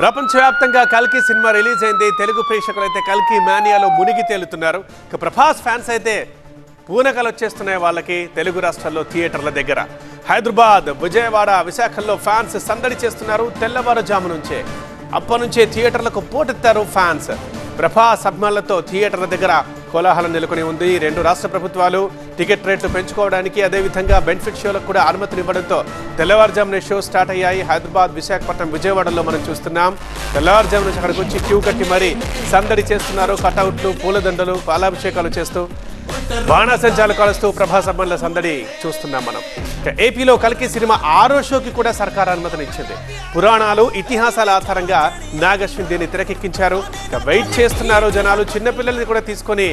ప్రపంచవ్యాప్తంగా కల్కి cinema release అయింది. తెలుగు ప్రేక్షకులు అయితే కల్కి మానియాలో మునిగి తేలుతున్నారు. ఇక ప్రభాస్ ఫ్యాన్స్ అయితే పూనకలు వచ్చేస్తున్నాయి వాళ్ళకి తెలుగు రాష్ట్రాల్లో థియేటర్ల దగ్గర. హైదరాబాద్ విజయవాడ విశాఖల్లో ఫ్యాన్స్ సందడి చేస్తున్నారు. తెల్లవారుజాము నుంచే. అప్పటి నుంచే థియేటర్లకు పోటెత్తారు ఫ్యాన్స్. ప్రభా అభిమానులతో థియేటర్ల దగ్గర కోలాహలం నెలకొని ఉంది. రెండు రాష్ట్ర ప్రభుత్వాలు టికెట్ రేట్లు పెంచుకోవడానికి అదేవిధంగా బెనిఫిట్ షోలకు కూడా అనుమతినివ్వడంతో తెల్లవారుజామున షో స్టార్ట్ అయ్యాయి. హైదరాబాద్ విశాఖపట్నం విజయవాడలో మనం చూస్తున్నాం. తెల్లవారుజామున అక్కడికి వచ్చి క్యూ కట్టి మరీ సందడి చేస్తున్నారు. కటౌట్లు పూలదండలు పాలాభిషేకాలు చేస్తూ బాణాసంచాలు కాలుస్తూ ప్రభాస్ అభిమానుల సందడి చూస్తున్నాం మనం. ఇక ఏపీలో కలికి సినిమా ఆరో షోకి కూడా సర్కార్ అనుమతినిచ్చింది పురాణాలు ఇతిహాసాల ఆధారంగా నాగశ్విన్ దీన్ని తెరకెక్కించారు. ఇక వెయిట్ చేస్తున్నారు జనాలు చిన్నపిల్లల్ని కూడా తీసుకొని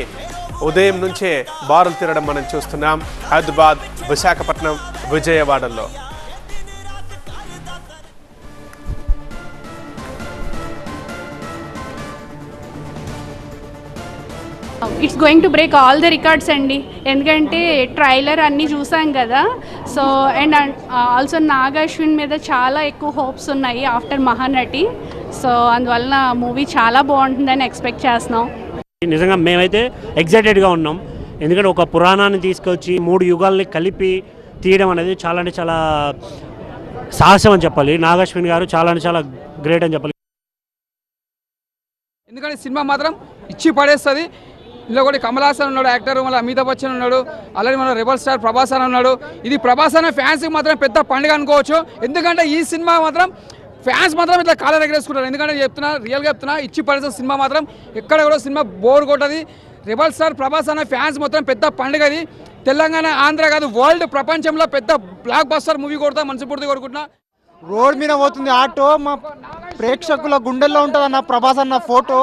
ఉదయం నుంచే బారులు తిరగడం మనం చూస్తున్నాం. Hyderabad Visakhapatnam విజయవాడల్లో. It's going to break all the records అండి ఎందుకంటే ట్రైలర్ అన్నీ చూసాం కదా. So and also Nag Ashwin మీద చాలా ఎక్కువ హోప్స్ ఉన్నాయి ఆఫ్టర్ మహానటి సో అందువలన మూవీ చాలా బాగుంటుందని ఎక్స్పెక్ట్ చేస్తున్నాం. నిజంగా మేమైతే ఎగ్జైటెడ్గా ఉన్నాం. ఎందుకంటే ఒక పురాణాన్ని తీసుకొచ్చి మూడు యుగాల్ని కలిపి తీయడం అనేది చాలా అంటే చాలా సాహసం అని చెప్పాలి. నాగశ్విన్ గారు చాలా అంటే చాలా గ్రేట్ అని చెప్పాలి. ఎందుకంటే సినిమా మాత్రం ఇచ్చి పడేస్తుంది. ఇందులో కూడా కమల్ హాసన్ ఉన్నాడు యాక్టర్ మళ్ళీ అమితాబ్ బచ్చన్ ఉన్నాడు అలాగే మన రెబల్ స్టార్ ప్రభాస్ అని ఉన్నాడు. ఇది ప్రభాస్ అనే ఫ్యాన్స్కి మాత్రం పెద్ద పండుగ అనుకోవచ్చు. ఎందుకంటే ఈ సినిమా మాత్రం ఫ్యాన్స్ మాత్రం ఇట్లా కాళ్ళ దగ్గరేసుకుంటారు ఎందుకంటే చెప్తున్నా రియల్గా చెప్తున్నా ఇచ్చి పడేసిన సినిమా మాత్రం ఎక్కడ కూడా సినిమా బోర్ కొట్టది. రెబల్ స్టార్ ప్రభాస్ అనే ఫ్యాన్స్ మొత్తం పెద్ద పండుగ అది. తెలంగాణ ఆంధ్ర కాదు వరల్డ్ ప్రపంచంలో పెద్ద బ్లాక్ బస్టర్ మూవీ కొడతా మనసుపూర్తి కోరుకుంటున్నా. రోడ్ మీద పోతుంది ఆటో మా ప్రేక్షకుల గుండెల్లో ఉంటుంది అన్న ప్రభాస్ అన్న ఫోటో.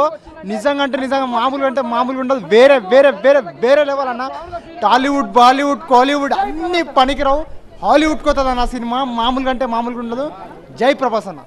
నిజంగా అంటే నిజంగా మామూలు అంటే మామూలుగా ఉండదు. వేరే వేరే వేరే వేరే లెవెల్ అన్న. టాలీవుడ్ బాలీవుడ్ కాలీవుడ్ అన్ని పనికిరావు. హాలీవుడ్కి వస్తుంది అన్న సినిమా మామూలుగా అంటే మామూలుగా ఉండదు. జై ప్రభాస్ అన్న.